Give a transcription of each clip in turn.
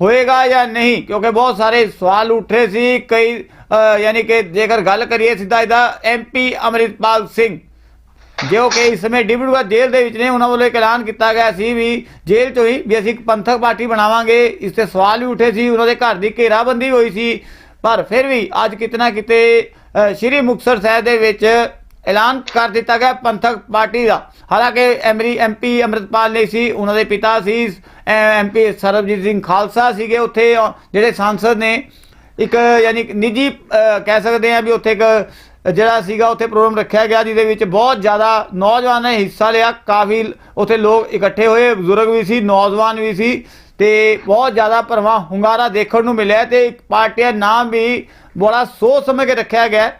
ਹੋਏਗਾ ਜਾਂ ਨਹੀਂ? ਕਿਉਂਕਿ ਬਹੁਤ ਸਾਰੇ ਸਵਾਲ ਉੱਠੇ ਸੀ, ਕਈ ਯਾਨੀ ਕਿ ਜੇਕਰ ਗੱਲ ਕਰੀਏ ਸਿੱਧਾ ਇਹਦਾ ਐਮਪੀ ਅਮਰਿਤਪਾਲ ਸਿੰਘ। ਜੋ ਕਿ ਇਸ ਸਮੇਂ ਡਿਬੜੂਆ ਜੇਲ੍ਹ ਦੇ ਵਿੱਚ ਨੇ, ਉਹਨਾਂ ਵੱਲੋਂ ਇੱਕ ਐਲਾਨ ਕੀਤਾ ਗਿਆ ਸੀ ਵੀ ਜੇਲ੍ਹ ਤੋਂ ਹੀ ਵੀ ਅਸੀਂ ਇੱਕ ਪੰਥਕ ਪਾਰਟੀ ਬਣਾਵਾਂਗੇ। ਇਸ ਤੇ ਸਵਾਲ ਵੀ ਉੱਠੇ ਸੀ, ਉਹਨਾਂ ਦੇ ਘਰ ਦੀ ਘੇਰਾਬੰਦੀ ਹੋਈ ਸੀ। ਪਰ ਫਿਰ ਵੀ ਅੱਜ ਕਿਤਨਾ ਕਿਤੇ ਸ਼੍ਰੀ ਮੁਕਤਸਰ ਸਾਹਿਬ ਦੇ ਵਿੱਚ ਐਲਾਨ ਕਰ ਦਿੱਤਾ ਗਿਆ ਪੰਥਕ ਪਾਰਟੀ ਦਾ। ਹਾਲਾਂਕਿ ਐਮਰੀ, ਐਮਪੀ ਅਮਰਿਤਪਾਲ ਨੇ ਸੀ, ਉਹਨਾਂ ਦੇ ਪਿਤਾ ਸੀ ਐਮਪੀ ਸਰਬਜੀਤ ਸਿੰਘ ਖਾਲਸਾ ਸੀਗੇ ਉੱਥੇ ਜਿਹੜੇ ਸੰਸਦ ਨੇ। ਇੱਕ, ਯਾਨੀ ਨਿੱਜੀ ਕਹਿ ਸਕਦੇ ਆ ਵੀ ਉੱਥੇ ਇੱਕ ਜਿਹੜਾ ਸੀਗਾ, ਉੱਥੇ ਪ੍ਰੋਗਰਾਮ ਰੱਖਿਆ ਗਿਆ, ਜਿਹਦੇ ਵਿੱਚ ਬਹੁਤ ਜ਼ਿਆਦਾ ਨੌਜਵਾਨਾਂ ਨੇ ਹਿੱਸਾ ਲਿਆ। ਕਾਫੀ ਉੱਥੇ ਲੋਕ ਇਕੱਠੇ ਹੋਏ, ਬਜ਼ੁਰਗ ਵੀ ਸੀ, ਨੌਜਵਾਨ ਵੀ ਸੀ, ਤੇ ਬਹੁਤ ਜ਼ਿਆਦਾ ਭਰਵਾਂ ਹੁੰਗਾਰਾ ਦੇਖਣ ਨੂੰ ਮਿਲਿਆ, ਤੇ ਇੱਕ ਪਾਰਟੀ ਦਾ ਨਾਮ ਵੀ ਬੜਾ ਸੋਚ ਸਮਝ ਕੇ ਰੱਖਿਆ ਗਿਆ।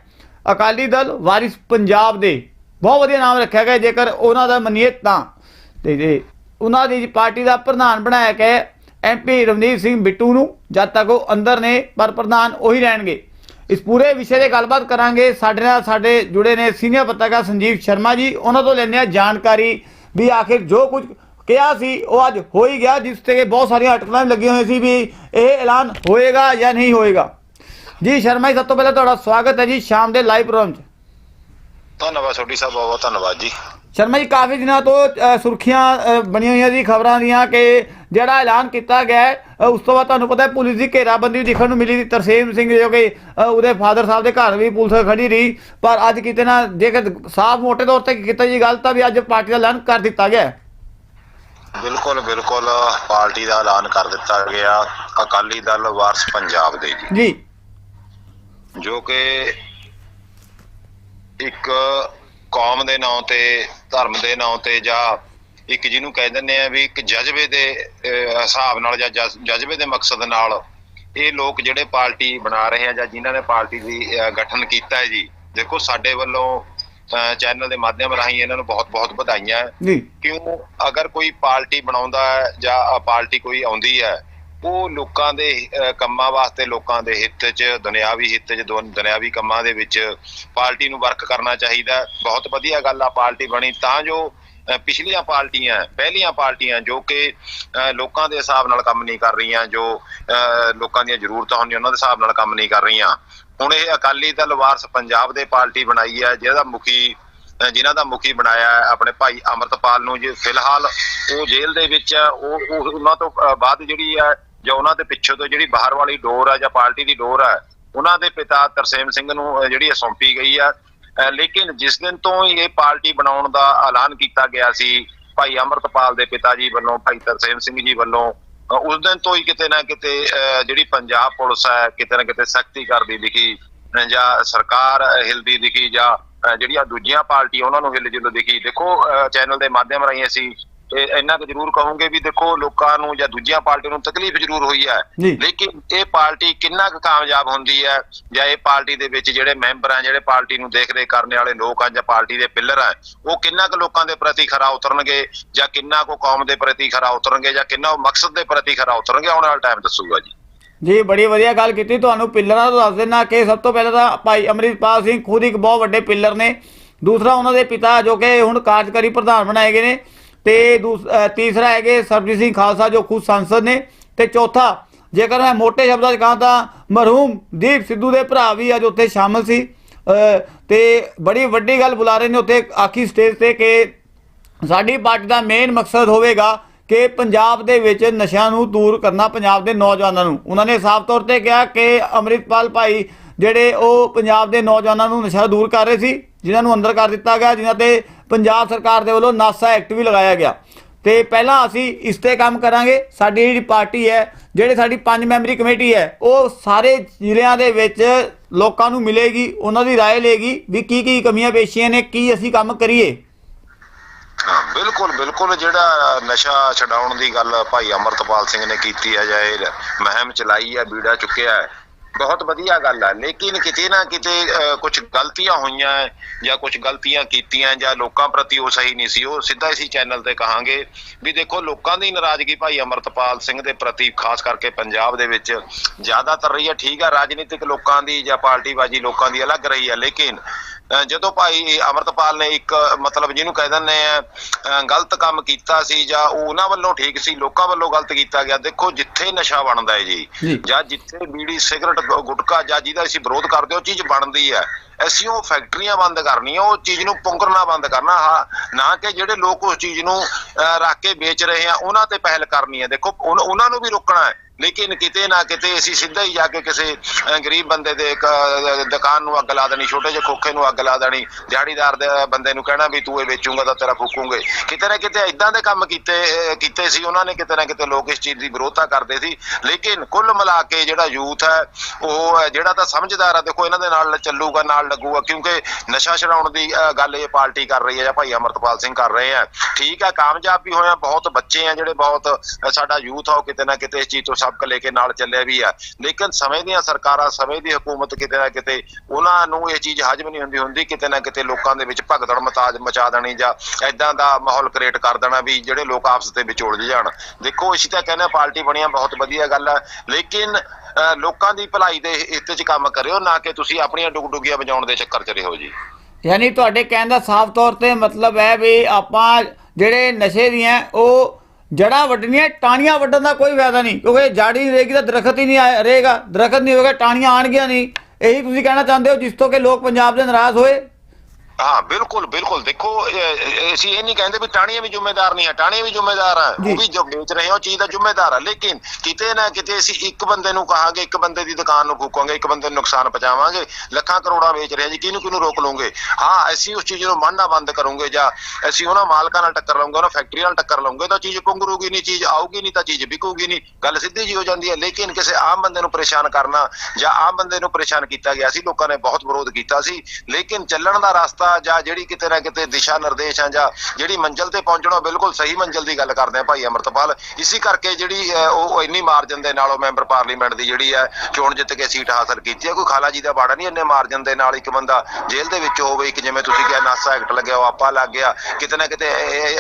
ਅਕਾਲੀ ਦਲ ਵਾਰਿਸ ਪੰਜਾਬ ਦੇ ਬਹੁਤ ਵਧੀਆ ਨਾਮ ਰੱਖਿਆ ਗਿਆ, ਜੇਕਰ ਉਹਨਾਂ ਦਾ ਮੰਨੀਏ ਤਾਂ। ਤੇ ਉਹਨਾਂ ਦੀ ਪਾਰਟੀ ਦਾ ਪ੍ਰਧਾਨ ਬਣਾਇਆ ਗਿਆ ਐਮਪੀ ਰਵਨੀਤ ਸਿੰਘ ਬਿੱਟੂ ਨੂੰ, ਜਦ ਤੱਕ ਉਹ ਅੰਦਰ ਨੇ, ਪਰ ਪ੍ਰਧਾਨ ਉਹੀ ਰਹਿਣਗੇ। ਇਸ ਪੂਰੇ ਵਿਸ਼ੇ ਤੇ ਗੱਲਬਾਤ ਕਰਾਂਗੇ। ਸਾਡੇ ਨਾਲ ਸਾਡੇ ਜੁੜੇ ਨੇ ਸੀਨੀਅਰ ਪੱਤਰਕਾਰ ਸੰਜੀਵ ਸ਼ਰਮਾ ਜੀ। ਉਹਨਾਂ ਤੋਂ ਲੈਂਦੇ ਆ ਜਾਣਕਾਰੀ ਵੀ ਆਖਿਰ ਜੋ ਕੁਝ ਕਿਹਾ ਸੀ, ਉਹ ਅੱਜ ਹੋ ਹੀ ਗਿਆ, ਜਿਸ ਤੇ ਬਹੁਤ ਸਾਰੀਆਂ ਅਟਕਲਾਂ ਵੀ ਲੱਗੀਆਂ ਹੋਈਆਂ ਸੀ ਵੀ ਇਹ ਐਲਾਨ ਹੋਏਗਾ ਜਾਂ ਨਹੀਂ ਹੋਏਗਾ। ਜੀ ਸ਼ਰਮਾ ਜੀ ਸਭ ਤੋਂ ਪਹਿਲਾਂ ਤੁਹਾਡਾ ਸਵਾਗਤ ਹੈ ਜੀ ਸ਼ਾਮ ਦੇ ਲਾਈਵ ਪ੍ਰੋਗਰਾਮ 'ਚ। ਧੰਨਵਾਦ ਛੋਟੀ ਸਾਹਿਬ ਬਹੁਤ ਬਹੁਤ ਧੰਨਵਾਦ ਜੀ। ਸ਼ਰਮਾ ਜੀ ਕਾਫੀ ਦਿਨਾਂ ਤੋਂ ਅ, ਸੁਰਖੀਆਂ ਅ, ਬਣੀਆਂ ਹੋਈਆਂ ਸੀ ਖਬਰਾਂ ਦੀਆਂ ਕਿ ਜਿਹੜਾ ਐਲਾਨ ਕੀਤਾ ਗਿਆ ਹੈ, ਅ, ਉਸ ਤੋਂ ਬਾਅਦ ਤੁਹਾਨੂੰ ਪਤਾ ਹੈ ਪੁਲਿਸ ਦੀ ਘੇਰਾਬੰਦੀ ਵੀ ਦੇਖਣ ਨੂੰ ਮਿਲੀ ਸੀ ਤਰਸੇਮ ਸਿੰਘ ਜੋ ਕਿ ਅ, ਉਹਦੇ ਫਾਦਰ ਸਾਹਿਬ ਦੇ ਘਰ ਵੀ ਪੁਲਿਸ ਖੜੀ ਰਹੀ। ਪਰ ਅੱਜ ਕਿਤੇ ਨਾ ਜੇਕਰ ਸਾਫ਼ ਮੋਟੇ ਤੌਰ ਤੇ ਕੀਤਾ ਜੀ ਗੱਲ ਤਾਂ ਵੀ ਅੱਜ ਪਾਰਟੀ ਦਾ ਐਲਾਨ ਕਰ ਦਿੱਤਾ ਗਿਆ ਹੈ। ਬਿਲਕੁਲ ਬਿਲਕੁਲ ਪਾਰਟੀ ਦਾ ਐਲਾਨ ਕਰ ਦਿੱਤਾ ਗਿਆ। ਅਕਾਲੀ ਦਲ ਵਾਰਸ ਪੰਜਾਬ ਦੇ ਜੀ। ਜੀ। ਜੋ ਕਿ ਇੱਕ ਕੌਮ ਦੇ ਨਾਂ ਤੇ ਧਰਮ ਦੇ ਨਾਂ ਤੇ ਜਾਂ ਇੱਕ ਜਿਹਨੂੰ ਕਹਿ ਦਿੰਦੇ ਆ ਵੀ ਇੱਕ ਜਜ਼ਬੇ ਦੇ ਹਿਸਾਬ ਨਾਲ ਜਾਂ ਜਜ਼- ਜਜ਼ਬੇ ਦੇ ਮਕਸਦ ਨਾਲ ਇਹ ਲੋਕ ਜਿਹੜੇ ਪਾਰਟੀ ਬਣਾ ਰਹੇ ਆ ਜਾਂ ਜਿਨ੍ਹਾਂ ਨੇ ਪਾਰਟੀ ਦੀ ਗਠਨ ਕੀਤਾ ਹੈ ਜੀ। ਦੇਖੋ ਸਾਡੇ ਵੱਲੋਂ ਚੈਨਲ ਦੇ ਮਾਧਿਅਮ ਰਾਹੀਂ ਇਹਨਾਂ ਨੂੰ ਬਹੁਤ ਬਹੁਤ ਵਧਾਈਆਂ। ਕਿਉਂ? ਅਗਰ ਕੋਈ ਪਾਰਟੀ ਬਣਾਉਂਦਾ ਹੈ ਜਾਂ ਪਾਰਟੀ ਕੋਈ ਆਉਂਦੀ ਹੈ ਉਹ ਲੋਕਾਂ ਦੇ ਕੰਮਾਂ ਵਾਸਤੇ ਲੋਕਾਂ ਦੇ ਹਿੱਤ 'ਚ ਦੁਨਿਆਵੀ ਹਿੱਤ 'ਚ ਦੁਨ- ਦੁਨਿਆਵੀ ਕੰਮਾਂ ਦੇ ਵਿੱਚ ਪਾਰਟੀ ਨੂੰ ਵਰਕ ਕਰਨਾ ਚਾਹੀਦਾ। ਬਹੁਤ ਵਧੀਆ ਗੱਲ ਆ ਪਾਰਟੀ ਬਣੀ। ਤਾਂ ਜੋ ਪਿਛਲੀਆਂ ਪਾਰਟੀਆਂ ਪਹਿਲੀਆਂ ਪਾਰਟੀਆਂ ਜੋ ਕਿ ਅ, ਲੋਕਾਂ ਦੇ ਹਿਸਾਬ ਨਾਲ ਕੰਮ ਨਹੀਂ ਕਰ ਰਹੀਆਂ ਜੋ ਅ, ਲੋਕਾਂ ਦੀਆਂ ਜ਼ਰੂਰਤਾਂ ਹੁੰਦੀਆਂ ਉਹਨਾਂ ਦੇ ਹਿਸਾਬ ਨਾਲ ਕੰਮ ਨਹੀਂ ਕਰ ਰਹੀਆਂ। ਹੁਣ ਇਹ ਅਕਾਲੀ ਦਲ ਵਾਰਸ ਪੰਜਾਬ ਦੇ ਪਾਰਟੀ ਬਣਾਈ ਹੈ ਜਿਹਦਾ ਮੁਖੀ ਜਿਨ੍ਹਾਂ ਦਾ ਮੁਖੀ ਬਣਾਇਆ ਆਪਣੇ ਭਾਈ ਅਮਰਤਪਾਲ ਨੂੰ ਜੇ। ਫਿਲਹਾਲ ਉਹ ਜੇਲ੍ਹ ਦੇ ਵਿੱਚ ਉਹ ਉਹਨਾਂ ਤੋਂ ਬਾਅਦ ਜਿਹੜੀ ਹੈ, ਜਾਂ ਉਹਨਾਂ ਦੇ ਪਿੱਛੇ ਤੋਂ ਜਿਹੜੀ ਬਾਹਰ ਵਾਲੀ ਡੋਰ ਹੈ ਜਾਂ ਪਾਰਟੀ ਦੀ ਡੋਰ ਹੈ, ਉਹਨਾਂ ਦੇ ਪਿਤਾ ਤਰਸੇਮ ਸਿੰਘ ਨੂੰ ਜਿਹੜੀ ਸੌਂਪੀ ਗਈ ਹੈ। ਲੇਕਿਨ ਜਿਸ ਦਿਨ ਤੋਂ ਇਹ ਪਾਰਟੀ ਬਣਾਉਣ ਦਾ ਐਲਾਨ ਕੀਤਾ ਗਿਆ ਸੀ, ਭਾਈ ਅਮਰਤਪਾਲ ਦੇ ਪਿਤਾ ਜੀ ਵੱਲੋਂ, ਭਾਈ ਤਰਸੇਮ ਸਿੰਘ ਜੀ ਵੱਲੋਂ ਉਸ ਦਿਨ ਤੋਂ ਹੀ ਕਿਤੇ ਨਾ ਕਿਤੇ, ਅਹ ਜਿਹੜੀ ਪੰਜਾਬ ਪੁਲਿਸ ਹੈ, ਕਿਤੇ ਨਾ ਕਿਤੇ ਸਖਤੀ ਕਰਦੀ ਦਿਖੀ, ਜਾਂ ਸਰਕਾਰ ਹਿਲਦੀ ਦਿਖੀ, ਜਾਂ ਜਿਹੜੀਆਂ ਦੂਜੀਆਂ ਪਾਰਟੀਆਂ ਉਹਨਾਂ ਨੂੰ ਹਿੱਲ ਜੁਲ ਦਿਖੀ। ਦੇਖੋ ਚੈਨਲ ਦੇ ਮਾਧਿਅਮ ਰਾਹੀਂ ਅਸੀਂ ਇਹ ਇੰਨਾ ਕੁ ਜ਼ਰੂਰ ਕਹੋਗੇ ਵੀ ਦੇਖੋ ਲੋਕਾਂ ਨੂੰ ਜਾਂ ਦੂਜੀਆਂ ਪਾਰਟੀਆਂ ਨੂੰ ਤਕਲੀਫ ਜ਼ਰੂਰ ਹੋਈ ਹੈ। ਲੇਕਿਨ ਇਹ ਪਾਰਟੀ ਕਿੰਨਾ ਕੁ ਕਾਮਯਾਬ ਹੁੰਦੀ ਹੈ ਜਾਂ ਇਹ ਪਾਰਟੀ ਦੇ ਵਿੱਚ ਜਿਹੜੇ ਮੈਂਬਰ ਆ ਜਿਹੜੇ ਪਾਰਟੀ ਨੂੰ ਦੇਖ ਰੇਖ ਕਰਨ ਵਾਲੇ ਲੋਕ ਆ ਜਾਂ ਪਾਰਟੀ ਦੇ ਪਿੱਲਰ ਆ ਉਹ ਕਿੰਨਾ ਕੁ ਲੋਕਾਂ ਦੇ ਪ੍ਰਤੀ ਖਰਾ ਉਤਰਨਗੇ ਜਾਂ ਕਿੰਨਾ ਕੁ ਕੌਮ ਦੇ ਪ੍ਰਤੀ ਖਰਾ ਉਤਰਨਗੇ ਜਾਂ ਕਿੰਨਾ ਉਹ ਮਕਸਦ ਦੇ ਪ੍ਰਤੀ ਖਰਾ ਉਤਰਨਗੇ ਆਉਣ ਵਾਲਾ ਟਾਈਮ ਦੱਸੂਗਾ ਜੀ। ਜੀ ਬੜੀ ਵਧੀਆ ਗੱਲ ਕੀਤੀ ਤੁਹਾਨੂੰ। ਪਿੱਲਰਾਂ ਤੋਂ ਦੱਸ ਦੇਣਾ ਕਿ ਸਭ ਤੋਂ ਪਹਿਲਾਂ ਤਾਂ ਭਾਈ ਅਮਰਿਤਪਾਲ ਸਿੰਘ ਖੁਦ ਇੱਕ ਬਹੁਤ ਵੱਡੇ ਪਿੱਲਰ ਨੇ। ਦੂਸਰਾ ਉਹਨਾਂ ਦੇ ਪਿਤਾ ਜੋ ਕਿ ਹੁਣ ਕਾਰਜਕਾਰੀ ਪ੍ਰਧਾਨ ਬਣਾਏ ਗਏ ਨੇ। ਤੇ ਦੂਸ- ਤੀਸਰਾ ਹੈਗੇ ਸਰਬਜੀਤ ਸਿੰਘ ਖਾਲਸਾ ਜੋ ਖੁਦ ਸੰਸਦ ਨੇ। ਤੇ ਚੌਥਾ ਜੇਕਰ ਮੈਂ ਮੋٹے ਸ਼ਬਦਾਂ 'ਚ ਕਹਾਂ ਤਾਂ ਮਰਹੂਮ ਦੀਪ ਸਿੱਧੂ ਦੇ ਭਰਾ ਵੀ ਅੱਜ ਉੱਥੇ ਸ਼ਾਮਲ ਸੀ। ਅ, ਤੇ ਬੜੀ ਵੱਡੀ ਗੱਲ ਬੁਲਾ ਰਹੇ ਨੇ ਉੱਥੇ ਆਖੀ ਸਟੇਜ ਤੇ ਕਿ ਸਾਡੀ ਪਾਰਟੀ ਦਾ ਮੇਨ ਮਕਸਦ ਹੋਵੇਗਾ ਕਿ ਪੰਜਾਬ ਦੇ ਵਿੱਚ ਨਸ਼ਿਆਂ ਨੂੰ ਦੂਰ ਕਰਨਾ ਪੰਜਾਬ ਦੇ ਨੌਜਵਾਨਾਂ ਨੂੰ ਉਹਨਾਂ ਨੇ ਸਾਫ਼ ਤੌਰ ਤੇ ਕਿਹਾ ਕਿ ਅੰਮ੍ਰਿਤਪਾਲ ਭਾਈ ਜਿਹੜੇ ਉਹ ਪੰਜਾਬ ਦੇ ਨੌਜਵਾਨਾਂ ਨੂੰ ਨਸ਼ਾ ਦੂਰ ਕਰ ਰਹੇ ਸੀ ਜਿਨ੍ਹਾਂ ਨੂੰ ਅੰਦਰ ਕਰ ਦਿੱਤਾ ਗਿਆ ਜਿਨ੍ਹਾਂ ਤੇ ਪੰਜਾਬ ਸਰਕਾਰ ਦੇ ਵੱਲੋਂ ਨਾਸਾ ਐਕਟ ਵੀ ਲਗਾਇਆ ਗਿਆ ਤੇ ਪਹਿਲਾਂ ਅਸੀਂ ਇਸ ਤੇ ਕੰਮ ਕਰਾਂਗੇ ਸਾਡੀ ਜਿਹੜੀ ਪਾਰਟੀ ਹੈ ਜਿਹੜੇ ਸਾਡੀ ਪੰਜ ਮੈਂਬਰੀ ਕਮੇਟੀ ਹੈ ਉਹ ਸਾਰੇ ਜ਼ਿਲ੍ਹਿਆਂ ਦੇ ਵਿੱਚ ਲੋਕਾਂ ਨੂੰ ਮਿਲੇਗੀ ਉਹਨਾਂ ਦੀ رائے ਲਏਗੀ ਵੀ ਕੀ ਕੀ ਕਮੀਆਂ ਪੇਸ਼ੀਆਂ ਨੇ ਕੀ ਅਸੀਂ ਕੰਮ ਕਰੀਏ ਹਾਂ ਬਿਲਕੁਲ ਬਿਲਕੁਲ ਜਿਹੜਾ ਨਸ਼ਾ ਛਡਾਉਣ ਦੀ ਗੱਲ ਭਾਈ ਅਮਰਤਪਾਲ ਸਿੰਘ ਨੇ ਕੀਤੀ ਹੈ ਜਾਂ ਇਹ ਮਹਿਮ ਚਲਾਈ ਹੈ, ਬੀੜਾ ਚੁੱਕਿਆ ਹੈ, ਬਹੁਤ ਵਧੀਆ ਗੱਲ ਹੈ। ਲੇਕਿਨ ਕਿਤੇ ਨਾ ਕਿਤੇ ਕੁਝ ਗਲਤੀਆਂ ਹੋਈਆਂ ਜਾਂ ਕੁਝ ਗਲਤੀਆਂ ਕੀਤੀਆਂ ਜਾਂ ਲੋਕਾਂ ਪ੍ਰਤੀ ਉਹ ਸਹੀ ਨਹੀਂ ਸੀ। ਉਹ ਸਿੱਧਾ ਇਸੀ ਚੈਨਲ ਤੇ ਕਹਾਂਗੇ ਵੀ ਦੇਖੋ, ਲੋਕਾਂ ਦੀ ਨਾਰਾਜ਼ਗੀ ਭਾਈ ਅਮਰਤਪਾਲ ਸਿੰਘ ਦੇ ਪ੍ਰਤੀ, ਖਾਸ ਕਰਕੇ ਪੰਜਾਬ ਦੇ ਵਿੱਚ ਜ਼ਿਆਦਾਤਰ ਰਹੀ ਹੈ। ਠੀਕ ਆ ਰਾਜਨੀਤਿਕ ਲੋਕਾਂ ਦੀ ਜਾਂ ਪਾਰਟੀਬਾਜ਼ੀ ਲੋਕਾਂ ਦੀ ਅਲੱਗ ਰਹੀ ਹੈ, ਲੇਕਿਨ ਜਦੋਂ ਭਾਈ ਅਮਰਤਪਾਲ ਨੇ ਇੱਕ ਮਤਲਬ ਜਿਹਨੂੰ ਕਹਿ ਦਿੰਦੇ ਆ ਗਲਤ ਕੰਮ ਕੀਤਾ ਸੀ ਜਾਂ ਉਹ ਉਹਨਾਂ ਵੱਲੋਂ ਠੀਕ ਸੀ ਲੋਕਾਂ ਵੱਲੋਂ ਗਲਤ ਕੀਤਾ ਗਿਆ ਦੇਖੋ ਜਿੱਥੇ ਨਸ਼ਾ ਬਣਦਾ ਹੈ ਜੀ। ਜੀ। ਜਿੱਥੇ ਬੀੜੀ ਸਿਗਰਟ ਗੁਟਕਾ ਜਾਂ ਜਿਹਦਾ ਅਸੀਂ ਵਿਰੋਧ ਕਰਦੇ ਉਹ ਚੀਜ਼ ਬਣਦੀ ਹੈ। ਅਸੀਂ ਉਹ ਫੈਕਟਰੀਆਂ ਬੰਦ ਕਰਨੀਆਂ ਉਹ ਚੀਜ਼ ਨੂੰ ਪੁੰਗਰਨਾ ਬੰਦ ਕਰਨਾ ਹਾਂ ਨਾ ਕਿ ਜਿਹੜੇ ਲੋਕ ਉਸ ਚੀਜ਼ ਨੂੰ ਰੱਖ ਕੇ ਵੇਚ ਰਹੇ ਆ ਉਹਨਾਂ ਤੇ ਪਹਿਲ ਕਰਨੀ ਹੈ। ਦੇਖੋ ਉਹਨਾਂ ਨੂੰ ਵੀ ਰੋਕਣਾ ਹੈ। ਲੇਕਿਨ ਕਿਤੇ ਨਾ ਕਿਤੇ ਅਸੀਂ ਸਿੱਧਾ ਹੀ ਜਾ ਕੇ ਕਿਸੇ ਅਹ, ਗਰੀਬ ਬੰਦੇ ਦੇ ਦੁਕਾਨ ਨੂੰ ਅੱਗ ਲਾ ਦੇਣੀ ਛੋਟੇ ਜਿਹੇ ਖੋਖੇ ਨੂੰ ਅੱਗ ਲਾ ਦੇਣੀ ਦਿਹਾੜੀਦਾਰ ਦੇ ਬੰਦੇ ਨੂੰ ਕਹਿਣਾ ਵੀ ਤੂੰ ਇਹ ਵੇਚੂਗਾ ਤਾਂ ਤੇਰਾ ਫੂਕੂਗੇ। ਕਿਤੇ ਨਾ ਕਿਤੇ ਇਦਾਂ ਦੇ ਕੰਮ ਕੀਤੇ ਕੀਤੇ ਸੀ ਉਹਨਾਂ ਨੇ ਕਿਤੇ ਨਾ ਕਿਤੇ ਲੋਕ ਇਸ ਚੀਜ਼ ਦੀ ਵਿਰੋਧਤਾ ਕਰਦੇ ਸੀ। ਲੇਕਿਨ ਕੁੱਲ ਮਿਲਾ ਕੇ ਜਿਹੜਾ ਯੂਥ ਹੈ ਉਹ ਜਿਹੜਾ ਤਾਂ ਸਮਝਦਾਰ ਆ ਦੇਖੋ ਇਹਨਾਂ ਦੇ ਨਾਲ ਚੱਲੂਗਾ ਨਾਲ ਲੱਗੂਗਾ ਕਿਉਂਕਿ ਨਸ਼ਾ ਛਡਾਉਣ ਦੀ ਅਹ, ਗੱਲ ਇਹ ਪਾਰਟੀ ਕਰ ਰਹੀ ਹੈ ਜਾਂ ਭਾਈ ਅਮਰਤਪਾਲ ਸਿੰਘ ਕਰ ਰਹੇ ਆ ਠੀਕ ਹੈ ਕਾਮਯਾਬ ਵੀ ਹੋਇਆ ਬਹੁਤ ਬੱਚੇ ਆ ਜਿਹੜੇ ਬਹੁਤ ਸਾਡਾ ਯੂਥ ਆ ਉਹ ਕਿਤੇ ਨਾ ਕਿਤੇ ਇਸ ਚੀਜ਼ ਤੋਂ ਸਬਕ ਲੈ ਕੇ ਨਾਲ ਚੱਲਿਆ ਵੀ ਆ। ਲੇਕਿਨ ਸਮੇਂ ਦੀਆਂ ਸਰਕਾਰਾਂ, ਸਮੇਂ ਦੀ ਹਕੂਮਤ ਕਿਤੇ ਨਾ ਕਿਤੇ, ਉਹਨਾਂ ਨੂੰ ਇਹ ਚੀਜ਼ ਹਜਮ ਨਹੀਂ ਹੁੰਦੀ ਹੁੰਦੀ, ਕਿਤੇ ਨਾ ਕਿਤੇ ਲੋਕਾਂ ਦੇ ਵਿੱਚ ਭਗਦੜ ਮਤਾਜ ਮਚਾ ਦੇਣੀ ਜਾਂ ਐਦਾਂ ਦਾ ਮਾਹੌਲ ਕ੍ਰੀਏਟ ਕਰ ਦੇਣਾ ਵੀ ਜਿਹੜੇ ਲੋਕ ਆਪਸ ਦੇ ਵਿੱਚ ਉਲਝ ਜਾਣ। ਦੇਖੋ, ਅਸੀਂ ਤਾਂ ਕਹਿੰਦੇ ਪਾਰਟੀ ਬਣੀਆਂ ਬਹੁਤ ਵਧੀਆ ਗੱਲ ਆ। ਲੇਕਿਨ ਲੋਕਾਂ ਦੀ ਭਲਾਈ ਦੇ ਹਿੱਤ 'ਚ ਕੰਮ ਕਰਿਓ, ਨਾ ਕਿ ਤੁਸੀਂ ਆਪਣੀਆਂ ਡੁਗਡੁਗੀਆਂ ਵਜਾਉਣ ਦੇ ਚੱਕਰ 'ਚ ਰਹੋ ਜੀ। ਯਾਨੀ ਤੁਹਾਡੇ ਕਹਿਣ ਦਾ ਸਾਫ਼ ਤੌਰ ਤੇ ਮਤਲਬ ਹੈ ਵੀ ਆਪਾਂ ਜਿਹੜੇ ਨਸ਼ੇ ਦੀਆਂ ਉਹ ਜੜਾਂ ਵੱਢਣੀਆਂ, ਟਾਹਣੀਆਂ ਵੱਢਣ ਦਾ ਕੋਈ ਫਾਇਦਾ ਨਹੀਂ, ਕਿਉਂਕਿ ਜੜ ਹੀ ਨਹੀਂ ਰਹੇਗੀ ਤਾਂ ਦਰਖਤ ਹੀ ਨਹੀਂ ਆਏ- ਰਹੇਗਾ। ਦਰਖਤ ਨਹੀਂ ਹੋਏਗਾ ਟਾਣੀਆਂ ਆਣਗੀਆਂ ਨਹੀਂ। ਇਹੀ ਤੁਸੀਂ ਕਹਿਣਾ ਚਾਹੁੰਦੇ ਹੋ, ਜਿਸ ਤੋਂ ਕਿ ਲੋਕ ਪੰਜਾਬ ਦੇ ਨਾਰਾਜ਼ ਹੋਏ? ਹਾਂ ਬਿਲਕੁਲ ਬਿਲਕੁਲ। ਦੇਖੋ ਅਸੀਂ ਇਹ ਨਹੀਂ ਕਹਿੰਦੇ ਵੀ ਟਾਣੀਆਂ ਵੀ ਜ਼ਿੰਮੇਦਾਰ ਨਹੀਂ ਹੈ ਟਾਣੀਆਂ ਵੀ ਜ਼ਿੰਮੇਦਾਰ ਆ। ਉਹ ਵੀ ਜੋ ਵੇਚ ਰਹੇ ਉਹ ਚੀਜ਼ ਦਾ ਜ਼ਿੰਮੇਦਾਰ ਆ। ਲੇਕਿਨ ਕਿਤੇ ਨਾ ਕਿਤੇ ਅਸੀਂ ਇੱਕ ਬੰਦੇ ਨੂੰ ਕਹਾਂਗੇ ਇੱਕ ਬੰਦੇ ਦੀ ਦੁਕਾਨ ਨੂੰ ਫੂਕਾਂਗੇ ਇੱਕ ਬੰਦੇ ਨੂੰ ਨੁਕਸਾਨ ਪਹੁੰਚਾਵਾਂਗੇ ਲੱਖਾਂ ਕਰੋੜਾਂ ਵੇਚ ਰਿਹਾ ਜੀ ਕਿਹਨੂੰ ਕਿਹਨੂੰ ਰੋਕ ਲਵਾਂਗੇ ਹਾਂ ਅਸੀਂ ਉਸ ਚੀਜ਼ ਨੂੰ ਮੰਨਣਾ ਬੰਦ ਕਰੂੰਗੇ ਜਾਂ ਅਸੀਂ ਉਹਨਾਂ ਮਾਲਕਾਂ ਨਾਲ ਟੱਕਰ ਲਾਉਂਗੇ ਉਹਨਾਂ ਫੈਕਟਰੀ ਨਾਲ ਟੱਕਰ ਲਾਉਂਗੇ ਤਾਂ ਚੀਜ਼ ਪੁੰਗਰੂਗੀ ਨਹੀਂ ਚੀਜ਼ ਆਊਗੀ ਨਹੀਂ ਤਾਂ ਚੀਜ਼ ਵਿਕੂਗੀ ਨਹੀਂ। ਗੱਲ ਸਿੱਧੀ ਜੀ ਹੋ ਜਾਂਦੀ ਹੈ ਲੇਕਿਨ ਕਿਸੇ ਆਮ ਬੰਦੇ ਨੂੰ ਪਰੇਸ਼ਾਨ ਕਰਨਾ ਜਾਂ ਆਮ ਬੰਦੇ ਨੂੰ ਪਰੇਸ਼ਾਨ ਕੀਤਾ ਗਿਆ ਸੀ ਲੋਕਾਂ ਨੇ ਬਹੁਤ ਵਿਰੋਧ ਕੀਤਾ ਸੀ। ਲੇਕਿਨ ਚੱਲਣ ਦਾ ਰਸਤਾ ਜਾਂ ਜਿਹੜੀ ਕਿਤੇ ਨਾ ਕਿਤੇ ਦਿਸ਼ਾ ਨਿਰਦੇਸ਼ ਆ ਜਾਂ ਜਿਹੜੀ ਮੰਜ਼ਲ ਤੇ ਪਹੁੰਚਣਾ ਬਿਲਕੁਲ ਸਹੀ ਮੰਜ਼ਲ ਦੀ ਗੱਲ ਕਰਦੇ ਆ ਭਾਈ ਅਮਰਤਪਾਲ। ਇਸੇ ਕਰਕੇ ਜਿਹੜੀ ਉਹ ਇੰਨੀ ਮਾਰਜਨ ਦੇ ਨਾਲ ਉਹ ਮੈਂਬਰ ਪਾਰਲੀਮੈਂਟ ਦੀ ਜਿਹੜੀ ਹੈ ਚੋਣ ਜਿੱਤ ਕੇ ਸੀਟ ਹਾਸਲ ਕੀਤੀ ਹੈ ਕੋਈ ਖਾਲਾ ਜੀ ਦਾ ਬਾੜਾ ਨਹੀਂ ਇੰਨੇ ਮਾਰਜਨ ਦੇ ਨਾਲ ਇੱਕ ਬੰਦਾ ਜੇਲ੍ਹ ਦੇ ਵਿੱਚ ਹੋਵੇ, ਇੱਕ ਜਿਵੇਂ ਤੁਸੀਂ ਕਿਹਾ ਨਾਸਾ ਐਕਟ ਲੱਗਿਆ, ਉਹ ਆਪਾ ਲੱਗ ਗਿਆ, ਕਿਤੇ ਨਾ ਕਿਤੇ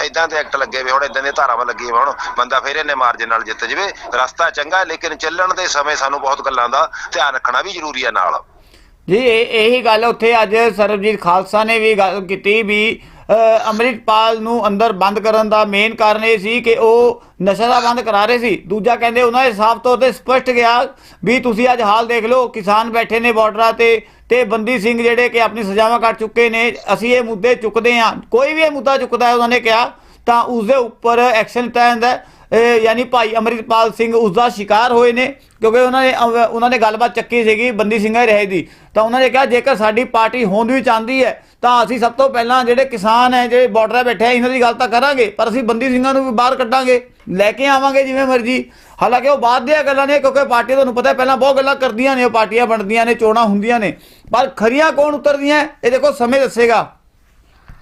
ਇਦਾਂ ਦੇ ਐਕਟ ਲੱਗੇ ਹੋਏ ਹੁਣ ਇਦਾਂ ਦੇ ਧਾਰਾਵਾਂ ਲੱਗੀਆਂ ਹੋਣ ਹੁਣ ਬੰਦਾ ਫਿਰ ਇਹਨੇ ਮਾਰਜਨ ਨਾਲ ਜਿੱਤ ਜਵੇ। ਰਸਤਾ ਚੰਗਾ, ਲੇਕਿਨ ਚੱਲਣ ਦੇ ਸਮੇਂ ਸਾਨੂੰ ਬਹੁਤ ਗੱਲਾਂ ਦਾ ਧਿਆਨ ਰੱਖਣਾ ਵੀ ਜ਼ਰੂਰੀ ਹੈ ਨਾਲ। ਜੀ ਇਹ ਇਹੀ ਗੱਲ ਉੱਥੇ ਅੱਜ ਸਰਬਜੀਤ ਖਾਲਸਾ ਨੇ ਵੀ ਗੱਲ ਕੀਤੀ ਵੀ ਅ, ਅੰਮ੍ਰਿਤਪਾਲ ਨੂੰ ਅੰਦਰ ਬੰਦ ਕਰਨ ਦਾ ਮੇਨ ਕਾਰਨ ਇਹ ਸੀ ਕਿ ਉਹ ਨਸ਼ਾ ਦਾ ਬੰਦ ਕਰਾ ਰਹੇ ਸੀ। ਦੂਜਾ ਕਹਿੰਦੇ ਉਹਨਾਂ ਦੇ ਸਾਫ਼ ਤੌਰ ਤੇ ਸਪਸ਼ਟ ਗਿਆ ਵੀ ਤੁਸੀਂ ਅੱਜ ਹਾਲ ਦੇਖ ਲਓ ਕਿਸਾਨ ਬੈਠੇ ਨੇ ਬਾਰਡਰਾਂ ਤੇ ਤੇ ਬੰਦੀ ਸਿੰਘ ਜਿਹੜੇ ਕਿ ਆਪਣੀ ਸਜ਼ਾਵਾਂ ਕੱਟ ਚੁੱਕੇ ਨੇ ਅਸੀਂ ਇਹ ਮੁੱਦੇ ਚੁੱਕਦੇ ਹਾਂ। ਕੋਈ ਵੀ ਇਹ ਮੁੱਦਾ ਚੁੱਕਦਾ ਹੈ ਉਹਨਾਂ ਨੇ ਕਿਹਾ ਤਾਂ ਉਸ ਦੇ ਉੱਪਰ ਐਕਸ਼ਨ ਤੈਅ ਹੁੰਦਾ ਯਾਨੀ ਭਾਈ ਅਮਰਿਤਪਾਲ ਸਿੰਘ ਉਸ ਦਾ ਸ਼ਿਕਾਰ ਹੋਏ ਨੇ, ਕਿਉਂਕਿ ਉਹਨਾਂ ਨੇ ਉਹਨਾਂ ਨੇ ਗੱਲਬਾਤ ਚੱਕੀ ਸੀਗੀ ਬੰਦੀ ਸਿੰਘਾਂ ਰਹੇ ਦੀ। ਤਾਂ ਉਹਨਾਂ ਨੇ ਕਿਹਾ, ਜੇਕਰ ਸਾਡੀ ਪਾਰਟੀ ਹੋਂਦ ਵੀ ਚਾਹੁੰਦੀ ਹੈ, ਤਾਂ ਅਸੀਂ ਸਭ ਤੋਂ ਪਹਿਲਾਂ ਜਿਹੜੇ ਕਿਸਾਨ ਹੈ, ਜਿਹੜੇ ਬਾਰਡਰਾਂ ਬੈਠੇ ਆ, ਇਹਨਾਂ ਦੀ ਗੱਲ ਤਾਂ ਕਰਾਂਗੇ, ਪਰ ਅਸੀਂ ਬੰਦੀ ਸਿੰਘਾਂ ਨੂੰ ਵੀ ਬਾਹਰ ਕੱਢਾਂਗੇ, ਲੈ ਕੇ ਆਵਾਂਗੇ ਜਿਵੇਂ ਮਰਜ਼ੀ। ਹਾਲਾਂਕਿ ਉਹ ਬਾਅਦ ਦੀਆਂ ਗੱਲਾਂ ਨੇ, ਕਿਉਂਕਿ ਪਾਰਟੀ ਤੁਹਾਨੂੰ ਪਤਾ ਪਹਿਲਾਂ ਬਹੁਤ ਗੱਲਾਂ ਕਰਦੀਆਂ ਨੇ, ਉਹ ਪਾਰਟੀਆਂ ਬਣਦੀਆਂ ਨੇ, ਚੋਣਾਂ ਹੁੰਦੀਆਂ ਨੇ। ਪਰ ਖਰੀਆਂ ਕੌਣ ਉਤਰਦੀਆਂ, ਇਹ ਦੇਖੋ, ਸਮੇਂ ਦੱਸੇਗਾ।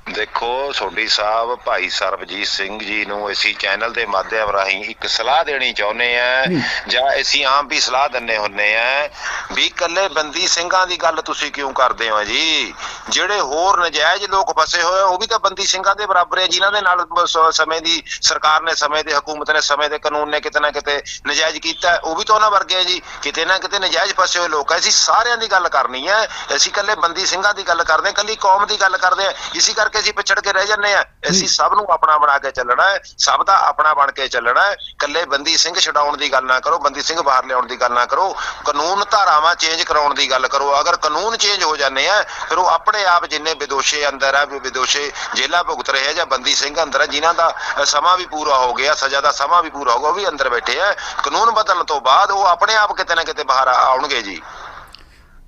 ਦੇਖੋ ਸੋਢੀ ਸਾਹਿਬ ਭਾਈ ਸਰਬਜੀਤ ਸਿੰਘ ਜੀ ਨੂੰ ਅਸੀਂ ਚੈਨਲ ਦੇ ਮਾਧਿਅਮ ਰਾਹੀਂ ਇੱਕ ਸਲਾਹ ਦੇਣੀ ਚਾਹੁੰਦੇ ਆ ਜੀ। ਅਸੀਂ ਆਮ ਵੀ ਸਲਾਹ ਦਿੰਨੇ ਹੁੰਨੇ ਆ ਵੀ ਇਕੱਲੇ ਬੰਦੀ ਸਿੰਘਾਂ ਦੀ ਗੱਲ ਤੁਸੀਂ ਕਿਉਂ ਕਰਦੇ ਹੋ ਜੀ ਜਿਹੜੇ ਹੋਰ ਨਜਾਇਜ਼ ਲੋਕ ਫਸੇ ਹੋਏ ਆ, ਉਹ ਵੀ ਤਾਂ ਬੰਦੀ ਸਿੰਘਾਂ ਦੇ ਬਰਾਬਰ ਹੈ ਜਿਨ੍ਹਾਂ ਦੇ ਨਾਲ ਸਮੇਂ ਦੀ ਸਰਕਾਰ ਨੇ ਸਮੇਂ ਦੀ ਹਕੂਮਤ ਨੇ ਸਮੇਂ ਦੇ ਕਾਨੂੰਨ ਨੇ ਕਿਤੇ ਨਾ ਕਿਤੇ ਨਜਾਇਜ਼ ਕੀਤਾ ਉਹ ਵੀ ਤਾਂ ਉਹਨਾਂ ਵਰਗੇ ਹੈ ਜੀ ਕਿਤੇ ਨਾ ਕਿਤੇ ਨਜਾਇਜ਼ ਫਸੇ ਹੋਏ ਲੋਕ ਹੈ ਅਸੀਂ ਸਾਰਿਆਂ ਦੀ ਗੱਲ ਕਰਨੀ ਹੈ ਅਸੀਂ ਇਕੱਲੇ ਬੰਦੀ ਸਿੰਘਾਂ ਦੀ ਗੱਲ ਕਰਦੇ ਇਕੱਲੀ ਕੌਮ ਦੀ ਗੱਲ ਕਰਦੇ ਹਾਂ ਇਸੇ ਕਰਕੇ ਅਸੀਂ ਪਿਛੜ ਕੇ ਰਹਿ ਜੰਨੇ ਆ ਅਸੀਂ ਸਭ ਨੂੰ ਆਪਣਾ ਬਣਾ ਕੇ ਚੱਲਣਾ ਹੈ। ਸਭ ਦਾ ਆਪਣਾ ਬਣ ਕੇ ਚੱਲਣਾ ਹੈ। ਇਕੱਲੇ ਬੰਦੀ ਸਿੰਘ ਛਡਾਉਣ ਦੀ ਗੱਲ ਨਾ ਕਰੋ ਬੰਦੀ ਸਿੰਘ ਬਾਹਰ ਲਿਆਉਣ ਦੀ ਗੱਲ ਨਾ ਕਰੋ। ਕਾਨੂੰਨ ਧਾਰਾਵਾਂ ਚੇਂਜ ਕਰਾਉਣ ਦੀ ਗੱਲ ਕਰੋ। ਅਗਰ ਕਾਨੂੰਨ ਚੇਂਜ ਹੋ ਜਾਂਦੇ ਆ ਫਿਰ ਉਹ ਆਪਣੇ ਆਪ ਜਿੰਨੇ ਵਿਦੋਸ਼ੇ ਅੰਦਰ ਆ ਵਿਦੋਸ਼ੇ ਜੇਲਾ ਭੁਗਤ ਰਹੇ ਆ ਜਾਂ ਬੰਦੀ ਸਿੰਘ ਅੰਦਰ ਆ ਜਿਨ੍ਹਾਂ ਦਾ ਸਮਾਂ ਵੀ ਪੂਰਾ ਹੋ ਗਿਆ ਸਜ਼ਾ ਦਾ ਸਮਾਂ ਵੀ ਪੂਰਾ ਹੋ ਗਿਆ ਉਹ ਵੀ ਅੰਦਰ ਬੈਠੇ ਆ। ਕਾਨੂੰਨ ਬਦਲਣ ਤੋਂ ਬਾਅਦ ਉਹ ਆਪਣੇ ਆਪ ਕਿਤੇ ਨਾ ਕਿਤੇ ਬਾਹਰ ਆਉਣਗੇ ਜੀ।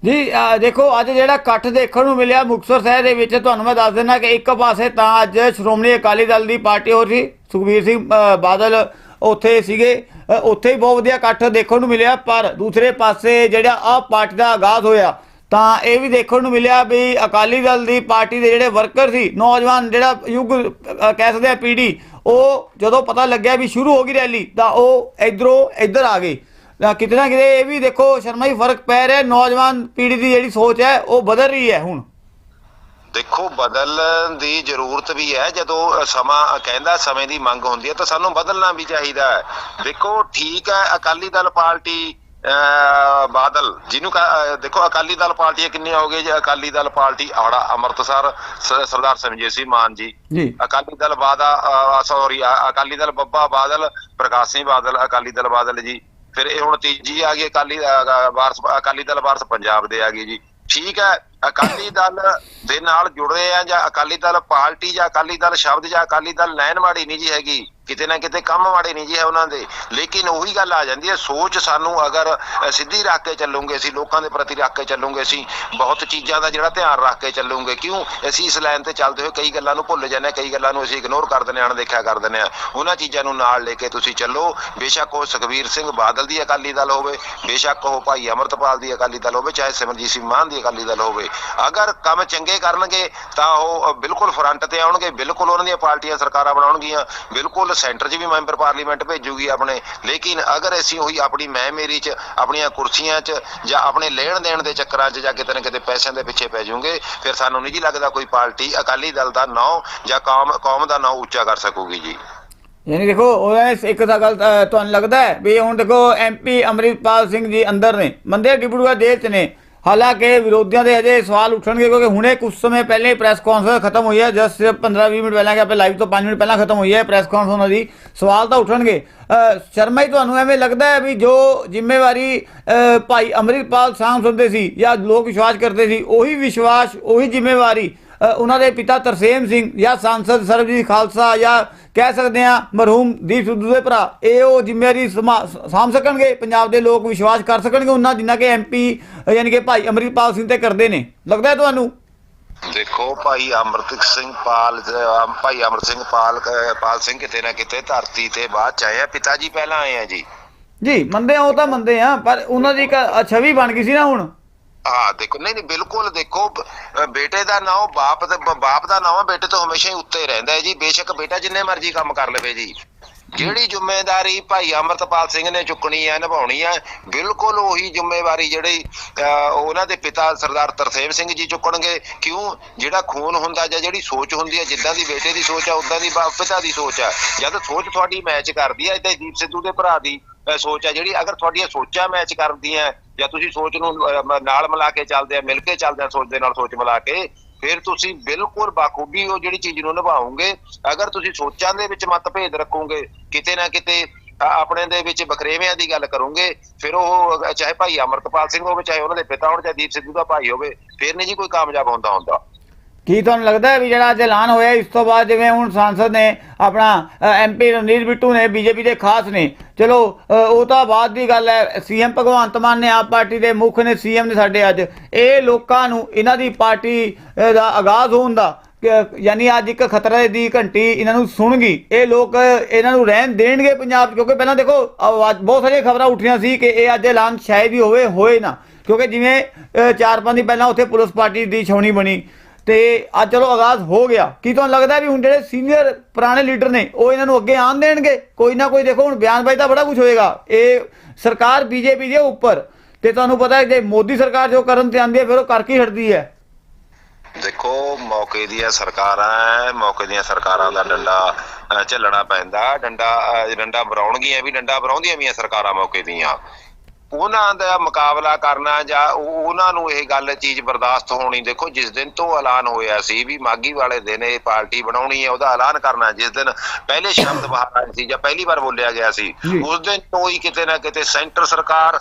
ਜੀ ਦੇਖੋ, ਅੱਜ ਜਿਹੜਾ ਇਕੱਠ ਦੇਖਣ ਨੂੰ ਮਿਲਿਆ ਮੁਕਤਸਰ ਸ਼ਹਿਰ ਦੇ ਵਿੱਚ, ਤੁਹਾਨੂੰ ਮੈਂ ਦੱਸ ਦਿੰਦਾ ਕਿ ਇੱਕ ਪਾਸੇ ਤਾਂ ਅੱਜ ਸ਼੍ਰੋਮਣੀ ਅਕਾਲੀ ਦਲ ਦੀ ਪਾਰਟੀ ਹੋ ਸੀ, ਸੁਖਬੀਰ ਸਿੰਘ ਬਾਦਲ ਉੱਥੇ ਸੀਗੇ ਉੱਥੇ ਹੀ ਬਹੁਤ ਵਧੀਆ ਇਕੱਠ ਦੇਖਣ ਨੂੰ ਮਿਲਿਆ, ਪਰ ਦੂਸਰੇ ਪਾਸੇ ਜਿਹੜਾ ਆਪ ਪਾਰਟੀ ਦਾ ਆਗਾਜ਼ ਹੋਇਆ, ਤਾਂ ਇਹ ਵੀ ਦੇਖਣ ਨੂੰ ਮਿਲਿਆ ਵੀ ਅਕਾਲੀ ਦਲ ਦੀ ਪਾਰਟੀ ਦੇ ਜਿਹੜੇ ਵਰਕਰ ਸੀ, ਨੌਜਵਾਨ ਜਿਹੜਾ ਯੁੱਗ ਕਹਿ ਸਕਦੇ ਆ ਪੀੜੀ ਉਹ ਜਦੋਂ ਪਤਾ ਲੱਗਿਆ ਵੀ ਸ਼ੁਰੂ ਹੋ ਗਈ ਰੈਲੀ, ਤਾਂ ਉਹ ਇਧਰੋਂ ਇੱਧਰ ਆ ਗਏ। ਤਾਂ ਕਿਤੇ ਨਾ ਕਿਤੇ ਇਹ ਵੀ ਦੇਖੋ ਸ਼ਰਮਾ ਹੀ ਫ਼ਰਕ ਪੈ ਰਿਹਾ ਨੌਜਵਾਨ ਪੀੜ੍ਹੀ ਦੀ ਜਿਹੜੀ ਸੋਚ ਹੈ ਉਹ ਬਦਲ ਰਹੀ ਹੈ ਹੁਣ। ਦੇਖੋ ਬਦਲਣ ਦੀ ਜ਼ਰੂਰਤ ਵੀ ਹੈ ਜਦੋਂ ਸਮਾਂ ਕਹਿੰਦਾ ਸਮੇਂ ਦੀ ਮੰਗ ਹੁੰਦੀ ਹੈ ਤਾਂ ਸਾਨੂੰ ਬਦਲਣਾ ਵੀ ਚਾਹੀਦਾ ਹੈ। ਦੇਖੋ ਠੀਕ ਹੈ ਅਕਾਲੀ ਦਲ ਪਾਰਟੀ ਬਾਦਲ ਜਿਹਨੂੰ ਦੇਖੋ ਅਕਾਲੀ ਦਲ ਪਾਰਟੀਆਂ ਕਿੰਨੀਆਂ ਹੋ ਗਈਆਂ ਜੀ? ਅਕਾਲੀ ਦਲ ਪਾਰਟੀ ਆੜਾ ਅੰਮ੍ਰਿਤਸਰ ਸ- ਸਰਦਾਰ ਸਮਜੀਤ ਸਿੰਘ ਮਾਨ ਜੀ। ਜੀ। ਅਕਾਲੀ ਦਲ ਬਾਦਾ ਸੌਰੀ ਅਕਾਲੀ ਦਲ ਬੱਬਾ ਬਾਦਲ ਪ੍ਰਕਾਸ਼ ਸਿੰਘ ਬਾਦਲ ਅਕਾਲੀ ਦਲ ਬਾਦਲ ਜੀ। ਫਿਰ ਇਹ ਹੁਣ ਤੀਜੀ ਆ ਗਈ, ਅਕਾਲੀ ਵਾਰਸ, ਅਕਾਲੀ ਦਲ ਵਾਰਸ ਪੰਜਾਬ ਦੇ ਆ ਗਈ ਜੀ। ਠੀਕ ਹੈ ਅਕਾਲੀ ਦਲ ਦੇ ਨਾਲ ਜੁੜ ਰਹੇ ਆ ਜਾਂ ਅਕਾਲੀ ਦਲ ਪਾਰਟੀ ਜਾਂ ਅਕਾਲੀ ਦਲ ਸ਼ਬਦ ਜਾਂ ਅਕਾਲੀ ਦਲ ਲੈਣ ਵਾਲੀ ਨਹੀਂ ਜੀ ਹੈਗੀ, ਕਿਤੇ ਨਾ ਕਿਤੇ ਕੰਮ ਮਾੜੇ ਨਹੀਂ ਜੀ ਹੈ ਉਹਨਾਂ ਦੇ। ਲੇਕਿਨ ਉਹੀ ਗੱਲ ਆ ਜਾਂਦੀ ਹੈ, ਸੋਚ ਸਾਨੂੰ ਅਗਰ ਸਿੱਧੀ ਰੱਖ ਕੇ ਚੱਲੂਗੇ ਅਸੀਂ, ਲੋਕਾਂ ਦੇ ਪ੍ਰਤੀ ਰੱਖ ਕੇ ਚੱਲੂਗੇ ਅਸੀਂ, ਬਹੁਤ ਚੀਜ਼ਾਂ ਦਾ ਜਿਹੜਾ ਧਿਆਨ ਰੱਖ ਕੇ ਚੱਲੂਗੇ, ਕਿਉਂ? ਅਸੀਂ ਇਸ ਲਾਈਨ ਤੇ ਚੱਲਦੇ ਹੋਏ ਕਈ ਗੱਲਾਂ ਨੂੰ ਭੁੱਲ ਜਾਂਦੇ ਹਾਂ, ਕਈ ਗੱਲਾਂ ਨੂੰ ਅਸੀਂ ਇਗਨੋਰ ਕਰ ਦਿੰਦੇ ਹਾਂ, ਅਣਦੇਖਿਆ ਕਰ ਦਿੰਦੇ ਹਾਂ। ਉਹਨਾਂ ਚੀਜ਼ਾਂ ਨੂੰ ਨਾਲ ਲੈ ਕੇ ਤੁਸੀਂ ਚੱਲੋ। ਬੇਸ਼ੱਕ ਉਹ ਸੁਖਬੀਰ ਸਿੰਘ ਬਾਦਲ ਦੀ ਅਕਾਲੀ ਦਲ ਹੋਵੇ, ਬੇਸ਼ੱਕ ਉਹ ਭਾਈ ਅਮਰਤਪਾਲ ਦੀ ਅਕਾਲੀ ਦਲ ਹੋਵੇ, ਚਾਹੇ ਸਿਮਰਜੀਤ ਸਿੰਘ ਮਾਨ ਦੀ ਅਕਾਲੀ ਦਲ ਹੋਵੇ। ਅਗਰ ਕੰਮ ਚੰਗੇ ਕਰਨਗੇ, ਤਾਂ ਉਹ ਬਿਲਕੁਲ ਫਰੰਟ ਤੇ ਆਉਣਗੇ, ਬਿਲਕੁਲ ਉਹਨਾਂ ਦੀਆਂ ਪਾਰਟੀਆਂ ਸਰਕਾਰਾਂ ਬਣਾਉਣਗੀਆਂ, ਬਿਲਕੁਲ ਸੈਂਟਰ 'ਚ ਵੀ ਮੈਂਬਰ ਪਾਰਲੀਮੈਂਟ ਭੇਜੂਗੀ ਆਪਣੇ। ਲੇਕਿਨ ਅਗਰ ਅਸੀਂ ਉਹੀ ਆਪਣੀ ਮੈਂ ਮੇਰੀ 'ਚ, ਆਪਣੀਆਂ ਕੁਰਸੀਆਂ 'ਚ ਜਾਂ ਆਪਣੇ ਲੈਣ ਦੇਣ ਦੇ ਚੱਕਰਾਂ 'ਚ ਜਾਂ ਕਿਤੇ ਨਾ ਕਿਤੇ ਪੈਸਿਆਂ ਦੇ ਪਿੱਛੇ ਪੈ ਜਾਊਗੇ, ਫਿਰ ਸਾਨੂੰ ਨਹੀਂ ਜੀ ਲੱਗਦਾ ਕੋਈ ਪਾਰਟੀ ਅਕਾਲੀ ਦਲ ਦਾ ਨਾਂ ਜਾਂ ਕੌਮ ਕੌਮ ਦਾ ਨਾਂ ਉੱਚਾ ਕਰ ਸਕੂਗੀ ਜੀ। ਯਾਨੀ ਦੇਖੋ ਉਹਨਾਂ ਇੱਕ ਤਾਂ ਗੱਲ ਤੁਹਾਨੂੰ ਲੱਗਦਾ ਹੈ ਵੀ ਹੁਣ ਦੇਖੋ ਐਮਪੀ ਅਮਰਿਤਪਾਲ ਸਿੰਘ ਜੀ ਅੰਦਰ ਨੇ ਮੰਦੇ ਡਿਬੜੂਆ ਜੇਲ੍ਹ 'ਚ ਨੇ। ਹਾਲਾਂਕਿ ਵਿਰੋਧੀਆਂ ਦੇ ਅਜੇ ਸਵਾਲ ਉੱਠਣਗੇ ਕਿਉਂਕਿ ਹੁਣੇ ਕੁਝ ਸਮੇਂ ਪਹਿਲੇ ਹੀ ਪ੍ਰੈਸ ਕਾਨਫਰੰਸ ਖਤਮ ਹੋਈ ਹੈ। ਜਸਟ 15-20 ਮਿੰਟ ਪਹਿਲਾਂ ਕਿ ਆਪਣੇ ਲਾਈਵ ਤੋਂ 5 ਮਿੰਟ ਪਹਿਲਾਂ ਖਤਮ ਹੋਈ ਹੈ ਪ੍ਰੈਸ ਕਾਨਫਰੰਸ ਉਹਨਾਂ ਦੀ। ਸਵਾਲ ਤਾਂ ਉੱਠਣਗੇ। ਸ਼ਰਮਾ ਹੀ ਤੁਹਾਨੂੰ ਐਵੇਂ ਲੱਗਦਾ ਹੈ ਵੀ ਜੋ ਜ਼ਿੰਮੇਵਾਰੀ ਭਾਈ ਅਮਰਿਤਪਾਲ ਸਾਂਭ ਸੁਣਦੇ ਸੀ ਜਾਂ ਲੋਕ ਵਿਸ਼ਵਾਸ ਕਰਦੇ ਸੀ, ਉਹੀ ਵਿਸ਼ਵਾਸ, ਉਹੀ ਜ਼ਿੰਮੇਵਾਰੀ ਉਹਨਾਂ ਦੇ ਪਿਤਾ ਤਰਸੇਮ ਸਿੰਘ ਜਾਂ ਸਾਂਸਦ ਸਰਬਜੀਤ ਖਾਲਸਾ ਜਾਂ ਕਹਿ ਸਕਦੇ ਆ ਮਰਹੂਮ ਦੀਪ ਸਿੱਧੂ ਦੇ ਭਰਾ ਇਹ ਉਹ ਜ਼ਿੰਮੇਵਾਰੀ ਸਾਂਭ ਸਕਣਗੇ ਪੰਜਾਬ ਦੇ ਲੋਕ ਵਿਸ਼ਵਾਸ ਕਰ ਸਕਣਗੇ ਉਹਨਾਂ ਜਿੰਨਾ ਕਿ ਐਮਪੀ ਯਾਨੀ ਕਿ ਭਾਈ ਅਮਰਿਤਪਾਲ ਸਿੰਘ ਤੇ ਕਰਦੇ ਨੇ। ਲੱਗਦਾ ਹੈ ਤੁਹਾਨੂੰ? ਦੇਖੋ ਭਾਈ ਅਮਰਤ ਸਿੰਘ ਪਾਲ ਭਾਈ ਅਮਰ ਸਿੰਘ ਪਾਲ ਪਾਲ ਸਿੰਘ ਕਿਤੇ ਨਾ ਕਿਤੇ ਧਰਤੀ ਤੇ ਬਾਅਦ ਚ ਆਏ ਆ ਪਿਤਾ ਜੀ ਪਹਿਲਾਂ ਆਏ ਆ ਜੀ। ਜੀ ਮੰਨਦੇ ਆ ਉਹ ਤਾਂ ਮੰਨਦੇ ਆ ਪਰ ਉਹਨਾਂ ਦੀ ਇੱਕ ਛਵੀ ਬਣ ਗਈ ਸੀ ਨਾ ਹੁਣ। ਹਾਂ ਦੇਖੋ ਨਹੀਂ ਨਹੀਂ ਬਿਲਕੁਲ ਦੇਖੋ ਬੇਟੇ ਦਾ ਨਾਮ ਬਾਪ ਦੇ ਬਾਪ ਦਾ ਨਾਮ ਬੇਟੇ ਤੋਂ ਹਮੇਸ਼ਾ ਹੀ ਉੱਤੇ ਰਹਿੰਦਾ ਹੈ ਜੀ। ਬੇਸ਼ੱਕ ਬੇਟਾ ਜਿੰਨੇ ਮਰਜ਼ੀ ਕੰਮ ਕਰ ਲਵੇ ਜੀ। ਜਿਹੜੀ ਜ਼ਿੰਮੇਵਾਰੀ ਭਾਈ ਅਮਰਤਪਾਲ ਸਿੰਘ ਨੇ ਚੁੱਕਣੀ ਹੈ ਨਿਭਾਉਣੀ ਹੈ ਬਿਲਕੁਲ ਉਹੀ ਜ਼ਿੰਮੇਵਾਰੀ ਜਿਹੜੀ ਅਹ, ਉਹਨਾਂ ਦੇ ਪਿਤਾ ਸਰਦਾਰ ਤਰਸੇਮ ਸਿੰਘ ਜੀ ਚੁੱਕਣਗੇ। ਕਿਉਂ? ਜਿਹੜਾ ਖੂਨ ਹੁੰਦਾ ਜਾਂ ਜਿਹੜੀ ਸੋਚ ਹੁੰਦੀ ਹੈ ਜਿੱਦਾਂ ਦੀ ਬੇਟੇ ਦੀ ਸੋਚ ਆ ਉਦਾਂ ਦੀ ਬਾਪ ਪਿਤਾ ਦੀ ਸੋਚ ਆ। ਜਦ ਸੋਚ ਤੁਹਾਡੀ ਮੈਚ ਕਰਦੀ ਹੈ ਇਦਾਂ ਦੀਪ ਸਿੱਧੂ ਦੇ ਭਰਾ ਦੀ ਸੋਚ ਆ ਜਿਹੜੀ ਅਗਰ ਤੁਹਾਡੀਆਂ ਸੋਚਾਂ ਮੈਚ ਕਰਦੀਆਂ ਜਾਂ ਤੁਸੀਂ ਸੋਚ ਨੂੰ ਨਾਲ ਮਿਲਾ ਕੇ ਚੱਲਦੇ ਆ, ਮਿਲ ਕੇ ਚੱਲਦੇ ਆ ਸੋਚ ਦੇ ਨਾਲ ਸੋਚ ਮਿਲਾ ਕੇ, ਫਿਰ ਤੁਸੀਂ ਬਿਲਕੁਲ ਬਾਖੂਬੀ ਉਹ ਜਿਹੜੀ ਚੀਜ਼ ਨੂੰ ਨਿਭਾਓਗੇ, ਅਗਰ ਤੁਸੀਂ ਸੋਚਾਂ ਦੇ ਵਿੱਚ ਮਤਭੇਦ ਰੱਖੋਗੇ, ਕਿਤੇ ਨਾ ਕਿਤੇ ਆਪਣੇ ਦੇ ਵਿੱਚ ਬਖਰੇਵਿਆਂ ਦੀ ਗੱਲ ਕਰੋਗੇ, ਫਿਰ ਉਹ ਚਾਹੇ ਭਾਈ ਅਮਰਤਪਾਲ ਸਿੰਘ ਹੋਵੇ, ਚਾਹੇ ਉਹਨਾਂ ਦੇ ਪਿਤਾ ਹੋਣ, ਚਾਹੇ ਦੀਪ ਸਿੱਧੂ ਦਾ ਭਾਈ ਹੋਵੇ, ਫਿਰ ਨਹੀਂ ਜੀ ਕੋਈ ਕਾਮਯਾਬ ਹੁੰਦਾ ਹੁੰਦਾ ਕੀ ਤੁਹਾਨੂੰ ਲੱਗਦਾ ਹੈ ਵੀ ਜਿਹੜਾ ਅੱਜ ਐਲਾਨ ਹੋਇਆ ਇਸ ਤੋਂ ਬਾਅਦ ਜਿਵੇਂ ਹੁਣ ਸਾਂਸਦ ਨੇ ਆਪਣਾ ਐਮਪੀ ਰਣਜੀਤ ਬਿੱਟੂ ਨੇ, ਬੀਜੇਪੀ ਦੇ ਖਾਸ ਨੇ, ਚਲੋ ਉਹ ਤਾਂ ਬਾਅਦ ਦੀ ਗੱਲ ਹੈ, ਸੀਐਮ ਭਗਵੰਤ ਮਾਨ ਨੇ ਆਪ ਪਾਰਟੀ ਦੇ ਮੁੱਖ ਨੇ, ਸੀਐਮ ਨੇ ਸਾਡੇ ਅੱਜ। ਇਹ ਲੋਕਾਂ ਨੂੰ, ਇਹਨਾਂ ਦੀ ਪਾਰਟੀ ਦਾ ਆਗਾਜ਼ ਹੋਣ ਦਾ ਯਾਨੀ ਅੱਜ ਇੱਕ ਖਤਰੇ ਦੀ ਘੰਟੀ ਇਹਨਾਂ ਨੂੰ ਸੁਣਗੀ। ਇਹ ਲੋਕ ਇਹਨਾਂ ਨੂੰ ਰਹਿਣ ਦੇਣਗੇ ਪੰਜਾਬ, ਕਿਉਂਕਿ ਪਹਿਲਾਂ ਦੇਖੋ ਬਹੁਤ ਸਾਰੀਆਂ ਖਬਰਾਂ ਉੱਠੀਆਂ ਸੀ ਕਿ ਇਹ ਅੱਜ ਐਲਾਨ ਸ਼ਾਇਦ ਹੀ ਹੋਵੇ, ਹੋਏ ਨਾ। ਕਿਉਂਕਿ ਜਿਵੇਂ ਚਾਰ ਪੰਜ ਦਿਨ ਪਹਿਲਾਂ ਉੱਥੇ ਪੁਲਿਸ ਪਾਰਟੀ ਦੀ ਛਾਉਣੀ ਬਣੀ। ਤੇ ਅੱਜ ਚਲੋ ਆਗਾਜ਼ ਹੋ ਗਿਆ। ਕੀ ਤੁਹਾਨੂੰ ਲੱਗਦਾ ਵੀ ਹੁਣ ਜਿਹੜੇ ਸੀਨੀਅਰ ਪੁਰਾਣੇ ਲੀਡਰ ਨੇ, ਉਹ ਇਹਨਾਂ ਨੂੰ ਅੱਗੇ ਆਣ ਦੇਣਗੇ? ਕੋਈ ਨਾ ਕੋਈ ਦੇਖੋ, ਹੁਣ ਬਿਆਨਬਾਜ਼ੀ ਤਾਂ ਬੜਾ ਕੁਝ ਹੋਏਗਾ। ਇਹ ਸਰਕਾਰ ਬੀਜੇਪੀ ਦੇ ਉੱਪਰ। ਤੇ ਤੁਹਾਨੂੰ ਪਤਾ ਹੈ ਜੇ ਮੋਦੀ ਸਰਕਾਰ ਜੋ ਕਰਨ ਤੇ ਆਂਦੀ ਹੈ, ਫਿਰ ਉਹ ਕਰ ਕੀ ਹਟਦੀ ਹੈ? ਦੇਖੋ, ਮੌਕੇ ਦੀਆਂ ਸਰਕਾਰਾਂ ਮੌਕੇ ਦੀਆਂ ਸਰਕਾਰਾਂ ਦਾ ਡੰਡਾ ਝੱਲਣਾ ਪੈਂਦਾ। ਡੰਡਾ ਡੰਡਾ ਬਰਾਉਣਗੀਆਂ ਵੀ, ਡੰਡਾ ਬਰਾਉਂਦੀਆਂ ਵੀ ਸਰਕਾਰਾਂ ਮੌਕੇ ਦੀਆਂ। ਉਹਨਾਂ ਦਾ ਮੁਕਾਬਲਾ ਕਰਨਾ ਜਾਂ ਉਹ- ਉਹਨਾਂ ਨੂੰ ਇਹ ਗੱਲ ਚੀਜ਼ ਬਰਦਾਸ਼ਤ ਹੋਣੀ ਦੇਖੋ ਜਿਸ ਦਿਨ ਤੋਂ ਐਲਾਨ ਹੋਇਆ ਸੀ ਵੀ ਮਾਗੀ ਵਾਲੇ ਦਿਨ ਇਹ ਪਾਰਟੀ ਬਣਾਉਣੀ ਹੈ ਉਹਦਾ ਐਲਾਨ ਕਰਨਾ ਜਿਸ ਦਿਨ ਪਹਿਲੇ ਸ਼ਬਦ ਬਾਹਰ ਆਏ ਸੀ ਜਾਂ ਪਹਿਲੀ ਵਾਰ ਬੋਲਿਆ ਗਿਆ ਸੀ। ਉਸ ਦਿਨ ਤੋਂ ਹੀ ਕਿਤੇ ਨਾ ਕਿਤੇ ਸੈਂਟਰ ਸਰਕਾਰ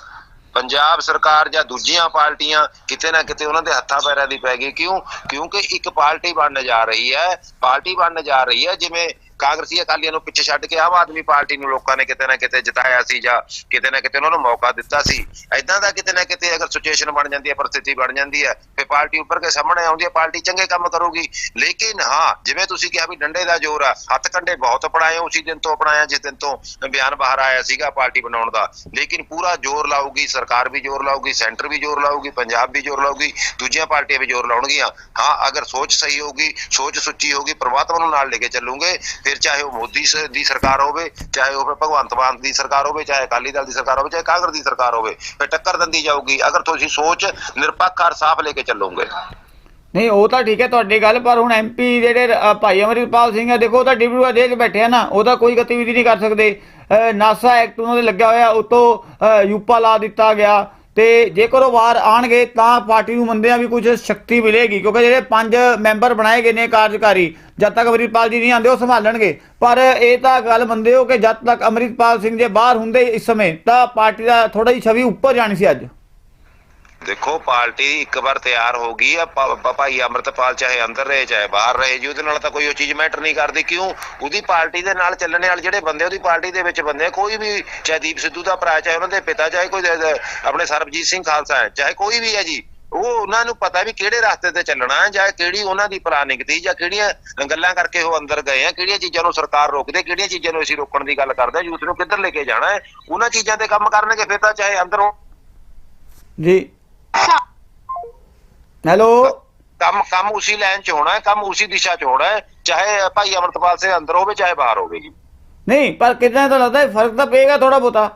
ਪੰਜਾਬ ਸਰਕਾਰ ਜਾਂ ਦੂਜੀਆਂ ਪਾਰਟੀਆਂ ਕਿਤੇ ਨਾ ਕਿਤੇ ਉਹਨਾਂ ਦੇ ਹੱਥਾਂ ਪੈਰਾਂ ਦੀ ਪੈ ਗਈ ਕਿਉਂ ਕਿਉਂਕਿ ਇੱਕ ਪਾਰਟੀ ਬਣਨ ਜਾ ਰਹੀ ਹੈ ਪਾਰਟੀ ਬਣਨ ਜਾ ਰਹੀ ਹੈ ਜਿਵੇਂ ਕਾਂਗਰਸੀ ਅਕਾਲੀਆਂ ਨੂੰ ਪਿੱਛੇ ਛੱਡ ਕੇ ਆਮ ਆਦਮੀ ਪਾਰਟੀ ਨੂੰ ਲੋਕਾਂ ਨੇ ਕਿਤੇ ਨਾ ਕਿਤੇ ਜਿਤਾਇਆ ਸੀ ਜਾਂ ਕਿਤੇ ਨਾ ਕਿਤੇ ਉਹਨਾਂ ਨੂੰ ਮੌਕਾ ਦਿੱਤਾ ਸੀ। ਐਦਾਂ ਦਾ ਕਿਤੇ ਨਾ ਕਿਤੇ ਅਗਰ ਸਿਚੁਏਸ਼ਨ ਬਣ ਜਾਂਦੀ ਹੈ, ਪਰਿਸਥਿਤੀ ਬਣ ਜਾਂਦੀ ਹੈ, ਫਿਰ ਪਾਰਟੀ ਉੱਪਰ ਕੇ ਸਾਹਮਣੇ ਆਉਂਦੀ ਹੈ, ਪਾਰਟੀ ਚੰਗੇ ਕੰਮ ਕਰੂਗੀ। ਲੇਕਿਨ ਹਾਂ, ਜਿਵੇਂ ਤੁਸੀਂ ਕਿਹਾ ਵੀ ਡੰਡੇ ਦਾ ਜ਼ੋਰ ਆ, ਹੱਥ ਕੰਡੇ ਬਹੁਤ ਅਪਣਾਏ ਉਸੇ ਦਿਨ ਤੋਂ ਅਪਣਾਇਆ, ਜਿਸ ਦਿਨ ਤੋਂ ਬਿਆਨ ਬਾਹਰ ਆਇਆ ਸੀਗਾ ਪਾਰਟੀ ਬਣਾਉਣ ਦਾ। ਲੇਕਿਨ ਪੂਰਾ ਜ਼ੋਰ ਲਾਊਗੀ, ਸਰਕਾਰ ਵੀ ਜ਼ੋਰ ਲਾਊਗੀ, ਸੈਂਟਰ ਵੀ ਜ਼ੋਰ ਲਾਊਗੀ, ਪੰਜਾਬ ਵੀ ਜ਼ੋਰ ਲਾਊਗੀ, ਦੂਜੀਆਂ ਪਾਰਟੀਆਂ ਵੀ ਜ਼ੋਰ ਲਾਉਣਗੀਆਂ। ਹਾਂ, ਅਗਰ ਸੋਚ ਸਹੀ ਹੋਊਗੀ, ਸੋਚ ਸੁੱਚੀ ਹੋਊਗੀ, ਪ੍ਰਮਾਤਮਾ ਨੂੰ ਨਾਲ ਲੈ ਕੇ ਚੱਲੂਗੇ ਫਿਰ ਚਾਹੇ ਉਹ ਮੋਦੀ ਦੀ ਸਰਕਾਰ ਹੋਵੇ, ਚਾਹੇ ਉਹ ਭਗਵੰਤ ਮਾਨ ਦੀ ਸਰਕਾਰ ਹੋਵੇ, ਚਾਹੇ ਅਕਾਲੀ ਦਲ ਦੀ ਸਰਕਾਰ ਹੋਵੇ, ਚਾਹੇ ਕਾਂਗਰਸ ਦੀ ਸਰਕਾਰ ਹੋਵੇ, ਫਿਰ ਟੱਕਰ ਦਿੰਦੀ ਜਾਊਗੀ। ਅਗਰ ਤੁਸੀਂ ਸੋਚ ਨਿਰਪੱਖ ਔਰ ਸਾਫ਼ ਲੈ ਕੇ ਚੱਲੋਗੇ। ਨਹੀਂ, ਉਹ ਤਾਂ ਠੀਕ ਹੈ ਤੁਹਾਡੀ ਗੱਲ, ਪਰ ਹੁਣ ਐਮਪੀ ਜਿਹੜੇ ਭਾਈ ਅਮਰਿਤਪਾਲ ਸਿੰਘ ਹੈ ਦੇਖੋ ਉਹ ਤਾਂ ਡਿਬੜੂਆ ਜੇਲ੍ਹ 'ਚ ਬੈਠੇ ਆ ਨਾ ਉਹਦਾ ਕੋਈ ਗਤੀਵਿਧੀ ਨਹੀਂ ਕਰ ਸਕਦੇ। ਨਾਸਾ ਐਕਟ ਉਹਨਾਂ ਦੇ ਲੱਗਿਆ ਹੋਇਆ, ਉਤੋਂ ਯੂਪਾ ਲਾ ਦਿੱਤਾ ਗਿਆ। ਤੇ ਜੇਕਰ ਉਹ ਬਾਹਰ ਆਣਗੇ ਤਾਂ ਪਾਰਟੀ ਨੂੰ ਮੰਨਦੇ ਆ ਵੀ ਕੁਝ ਸ਼ਕਤੀ ਮਿਲੇਗੀ, ਕਿਉਂਕਿ ਜਿਹੜੇ ਪੰਜ ਮੈਂਬਰ ਬਣਾਏ ਗਏ ਨੇ ਕਾਰਜਕਾਰੀ, ਜਦ ਤੱਕ ਅਮਰਿਤਪਾਲ ਜੀ ਨਹੀਂ ਆਉਂਦੇ ਉਹ ਸੰਭਾਲਣਗੇ। ਪਰ ਇਹ ਤਾਂ ਗੱਲ ਮੰਨਦੇ ਹੋ ਕਿ ਜਦ ਤੱਕ ਅਮਰਿਤਪਾਲ ਸਿੰਘ ਜੇ ਬਾਹਰ ਹੁੰਦੇ ਇਸ ਸਮੇਂ, ਤਾਂ ਪਾਰਟੀ ਦਾ ਥੋੜਾ ਜਿਹੀ ਛਵੀ ਉੱਪਰ ਜਾਣੀ ਸੀ ਅੱਜ। ਦੇਖੋ, ਪਾਰਟੀ ਇੱਕ ਵਾਰ ਤਿਆਰ ਹੋ ਗਈ ਆ ਭਾਈ ਅਮਰਤਪਾਲ ਚਾਹੇ ਅੰਦਰ ਰਹੇ, ਚਾਹੇ ਬਾਹਰ ਰਹੇ, ਜੀ ਉਹਦੇ ਨਾਲ ਤਾਂ ਕੋਈ ਉਹ ਚੀਜ਼ ਮੈਟਰ ਨਹੀਂ ਕਰਦੀ, ਕਿਉਂ? ਉਹਦੀ ਪਾਰਟੀ ਦੇ ਨਾਲ ਚੱਲਣੇ ਵਾਲੇ ਜਿਹੜੇ ਬੰਦੇ, ਉਹਦੀ ਪਾਰਟੀ ਦੇ ਵਿੱਚ ਬੰਦੇ ਕੋਈ ਵੀ, ਚਾਹੇ ਸਿੱਧੂ ਦਾ ਭਰਾ, ਚਾਹੇ ਉਹਨਾਂ ਦੇ ਪਿਤਾ, ਚਾਹੇ ਕੋਈ ਆਪਣੇ ਸਰਬਜੀਤ ਸਿੰਘ ਖਾਲਸਾ ਹੈ ਚਾਹੇ ਕੋਈ ਵੀ ਹੈ ਜੀ, ਉਹ ਉਹਨਾਂ ਨੂੰ ਪਤਾ ਵੀ ਕਿਹੜੇ ਰਸਤੇ ਤੇ ਚੱਲਣਾ ਹੈ, ਜਾਂ ਕਿਹੜੀ ਉਹਨਾਂ ਦੀ ਪਲਾਨਿੰਗ ਸੀ ਜਾਂ ਕਿਹੜੀਆਂ ਗੱਲਾਂ ਕਰਕੇ ਉਹ ਅੰਦਰ ਗਏ ਆ, ਕਿਹੜੀਆਂ ਚੀਜ਼ਾਂ ਨੂੰ ਸਰਕਾਰ ਰੋਕਦੇ, ਕਿਹੜੀਆਂ ਚੀਜ਼ਾਂ ਨੂੰ ਅਸੀਂ ਰੋਕਣ ਦੀ ਗੱਲ ਕਰਦੇ ਯੂਥ ਨੂੰ ਕਿੱਧਰ ਲੈ ਕੇ ਜਾਣਾ ਹੈ, ਉਹਨਾਂ ਚੀਜ਼ਾਂ ਤੇ ਕੰਮ ਕਰਨਗੇ, ਫਿਰ ਤਾਂ ਚਾਹੇ ਅੰਦਰ ਜੀ ਹੈਲੋ। ਕੰਮ ਕੰਮ ਉਸੇ ਲਾਈਨ 'ਚ ਹੋਣਾ ਹੈ ਕੰਮ ਉਸੇ ਦਿਸ਼ਾ 'ਚ ਹੋਣਾ ਹੈ ਚਾਹੇ ਭਾਈ ਅਮਰਤਪਾਲ ਸਿੰਘ ਅੰਦਰ ਹੋਵੇ ਚਾਹੇ ਬਾਹਰ ਹੋਵੇ ਜੀ। ਨਹੀਂ ਪਰ ਕਿਤੇ ਤਾਂ ਲੱਗਦਾ ਹੈ ਫ਼ਰਕ ਤਾਂ ਪਏਗਾ ਥੋੜਾ ਬਹੁਤਾ।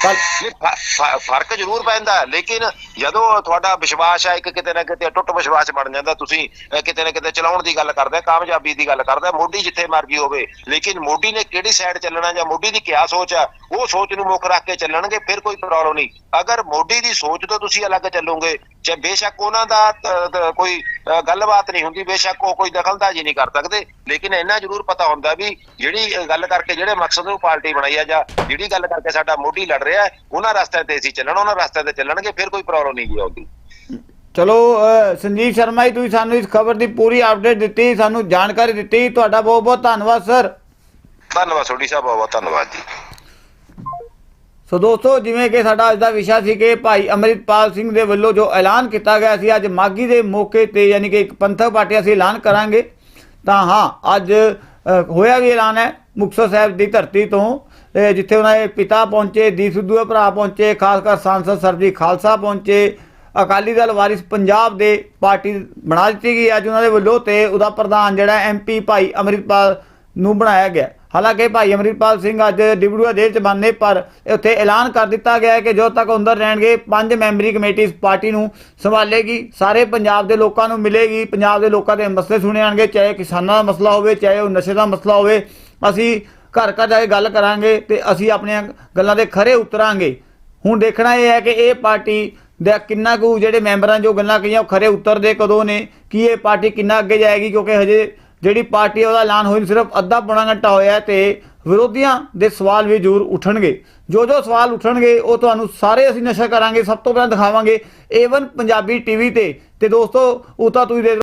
ਫ਼ਰਕ ਜ਼ਰੂਰ ਪੈਂਦਾ ਲੇਕਿਨ ਜਦੋਂ ਤੁਹਾਡਾ ਵਿਸ਼ਵਾਸ ਹੈ, ਇੱਕ ਕਿਤੇ ਨਾ ਕਿਤੇ ਟੁੱਟ ਵਿਸ਼ਵਾਸ ਬਣ ਜਾਂਦਾ, ਤੁਸੀਂ ਕਿਤੇ ਨਾ ਕਿਤੇ ਚਲਾਉਣ ਦੀ ਗੱਲ ਕਰਦੇ, ਕਾਮਯਾਬੀ ਦੀ ਗੱਲ ਕਰਦੇ, ਮੋਢੀ ਜਿੱਥੇ ਮਰਜ਼ੀ ਹੋਵੇ, ਲੇਕਿਨ ਮੋਢੀ ਨੇ ਕਿਹੜੀ ਸਾਈਡ ਚੱਲਣਾ ਜਾਂ ਮੋਢੀ ਦੀ ਕਿਆ ਸੋਚ ਆ ਉਹ ਸੋਚ ਨੂੰ ਮੁੱਖ ਰੱਖ ਕੇ ਚੱਲਣਗੇ, ਫਿਰ ਕੋਈ ਪ੍ਰੋਬਲਮ ਨਹੀਂ। ਅਗਰ ਮੋਢੀ ਦੀ ਸੋਚ ਤੋਂ ਤੁਸੀਂ ਅਲੱਗ ਚੱਲੋਗੇ ਚਾਹੇ ਬੇਸ਼ੱਕ ਉਹਨਾਂ ਦਾ ਕੋਈ ਗੱਲਬਾਤ ਨਹੀਂ ਹੁੰਦੀ ਬੇਸ਼ੱਕ ਉਹ ਕੋਈ ਦਖਲਅੰਦਾਜ਼ੀ ਨਹੀਂ ਕਰ ਸਕਦੇ। ਲੇਕਿਨ ਇੰਨਾ ਜ਼ਰੂਰ ਪਤਾ ਹੁੰਦਾ ਵੀ ਜਿਹੜੀ ਗੱਲ ਕਰਕੇ ਜਿਹੜੇ ਮਕਸਦ ਨੂੰ ਪਾਰਟੀ ਬਣਾਈ ਆ ਜਾਂ ਜਿਹੜੀ ਗੱਲ ਕਰਕੇ ਸਾਡਾ ਮੋਢੀ ਲੜ ਰਿਹਾ ਉਹਨਾਂ ਰਸਤਿਆਂ ਤੇ ਅਸੀਂ ਚੱਲਣਾ ਉਹਨਾਂ ਰਸਤਿਆਂ ਤੇ ਚੱਲਣਗੇ ਫਿਰ ਕੋਈ ਪ੍ਰੋਬਲਮ ਨਹੀਂ ਜੀ ਆਉਂਦੀ। ਚਲੋ ਸੰਜੀਵ ਸ਼ਰਮਾ ਜੀ ਤੁਸੀਂ ਸਾਨੂੰ ਇਸ ਖਬਰ ਦੀ ਪੂਰੀ ਅਪਡੇਟ ਦਿੱਤੀ ਸਾਨੂੰ ਜਾਣਕਾਰੀ ਦਿੱਤੀ ਤੁਹਾਡਾ ਬਹੁਤ ਬਹੁਤ ਧੰਨਵਾਦ ਸਰ। ਧੰਨਵਾਦ ਸੋਢੀ ਸਾਹਿਬ ਬਹੁਤ ਬਹੁਤ ਧੰਨਵਾਦ ਜੀ। ਸੋ ਦੋਸਤੋ, ਜਿਵੇਂ ਕਿ ਸਾਡਾ ਅੱਜ ਦਾ ਵਿਸ਼ਾ ਸੀ ਕਿ ਭਾਈ ਅਮਰਿਤਪਾਲ ਸਿੰਘ ਦੇ ਵੱਲੋਂ ਜੋ ਐਲਾਨ ਕੀਤਾ ਗਿਆ ਸੀ, ਅੱਜ ਮਾਗੀ ਦੇ ਮੌਕੇ ਤੇ ਯਾਨੀ ਕਿ ਇੱਕ ਪੰਥਕ ਪਾਰਟੀ ਅਸੀਂ ਐਲਾਨ ਕਰਾਂਗੇ। ਤਾਂ ਹਾਂ, ਅੱਜ ਹੋਇਆ ਵੀ ਐਲਾਨ ਹੈ ਮੁਕਤਸਰ ਸਾਹਿਬ ਦੀ ਧਰਤੀ ਤੋਂ ਜਿੱਥੇ ਉਹਨਾਂ ਦੇ ਪਿਤਾ ਪਹੁੰਚੇ, ਦੀਪ ਸਿੱਧੂ ਦੇ ਭਰਾ ਪਹੁੰਚੇ, ਖਾਸ ਕਰ ਸਾਂਸਦ ਸਰਜੀ ਖਾਲਸਾ ਪਹੁੰਚੇ। ਅਕਾਲੀ ਦਲ ਵਾਰਿਸ ਪੰਜਾਬ ਦੇ ਪਾਰਟੀ ਬਣਾ ਦਿੱਤੀ ਗਈ ਅੱਜ ਉਹਨਾਂ ਦੇ ਵੱਲੋਂ ਤੇ ਉਹਦਾ ਪ੍ਰਧਾਨ ਜਿਹੜਾ ਐਮਪੀ ਭਾਈ ਅਮਰਿਤਪਾਲ ਨੂੰ ਬਣਾਇਆ ਗਿਆ। ਹਾਲਾਂਕਿ ਭਾਈ ਅਮਰਿਤਪਾਲ ਸਿੰਘ ਅੱਜ ਡਿਬੜੂਆ ਜੇਲ੍ਹ 'ਚ ਬੰਦ ਪਰ ਉੱਥੇ ਐਲਾਨ ਕਰ ਦਿੱਤਾ ਗਿਆ ਹੈ ਕਿ ਜਦੋਂ ਤੱਕ ਅੰਦਰ ਰਹਿਣਗੇ, ਪੰਜ ਮੈਂਬਰੀ ਕਮੇਟੀ ਇਸ ਪਾਰਟੀ ਨੂੰ ਸੰਭਾਲੇਗੀ। ਸਾਰੇ ਪੰਜਾਬ ਦੇ ਲੋਕਾਂ ਨੂੰ ਮਿਲੇਗੀ। ਪੰਜਾਬ ਦੇ ਲੋਕਾਂ ਦੇ ਮਸਲੇ ਸੁਣੇ ਜਾਣਗੇ, ਚਾਹੇ ਕਿਸਾਨਾਂ ਦਾ ਮਸਲਾ ਹੋਵੇ, ਚਾਹੇ ਉਹ ਨਸ਼ੇ ਦਾ ਮਸਲਾ ਹੋਵੇ। ਅਸੀਂ ਘਰ ਘਰ ਜਾ ਕੇ ਗੱਲ ਕਰਾਂਗੇ ਤੇ ਅਸੀਂ ਆਪਣੀਆਂ ਗੱਲਾਂ ਦੇ ਖਰੇ ਉਤਰਾਂਗੇ। ਹੁਣ ਦੇਖਣਾ ਇਹ ਹੈ ਕਿ ਇਹ ਪਾਰਟੀ ਦਾ ਕਿੰਨਾ ਕੁ ਜਿਹੜੇ ਮੈਂਬਰਾਂ ਜੋ ਗੱਲਾਂ ਕਹੀਆਂ, ਉਹ ਖਰੇ ਉਤਰਦੇ ਕਦੋਂ ਨੇ? ਕਿ ਇਹ ਪਾਰਟੀ ਕਿੰਨਾ ਅੱਗੇ ਜਾਏਗੀ? ਕਿਉਂਕਿ ਹਜੇ ਜਿਹੜੀ ਪਾਰਟੀ ਹੈ ਉਹਦਾ ਐਲਾਨ ਹੋਈ ਸਿਰਫ ਅੱਧਾ ਪੌਣਾ ਘੰਟਾ ਹੋਇਆ ਹੈ ਤੇ ਵਿਰੋਧੀਆਂ ਦੇ ਸਵਾਲ ਵੀ ਜ਼ਰੂਰ ਉਠਣਗੇ। ਜੋ ਜੋ ਸਵਾਲ ਉਠਣਗੇ, ਉਹ ਤੁਹਾਨੂੰ ਸਾਰੇ ਅਸੀਂ ਨਸ਼ਾ ਕਰਾਂਗੇ, ਸਭ ਤੋਂ ਪਹਿਲਾਂ ਦਿਖਾਵਾਂਗੇ। ਏਵਨ ਪੰਜਾਬੀ ਟੀਵੀ ਤੇ। ਤੇ ਦੋਸਤੋ ਉਹ ਤਾਂ ਤੁਸੀਂ ਦੇਖ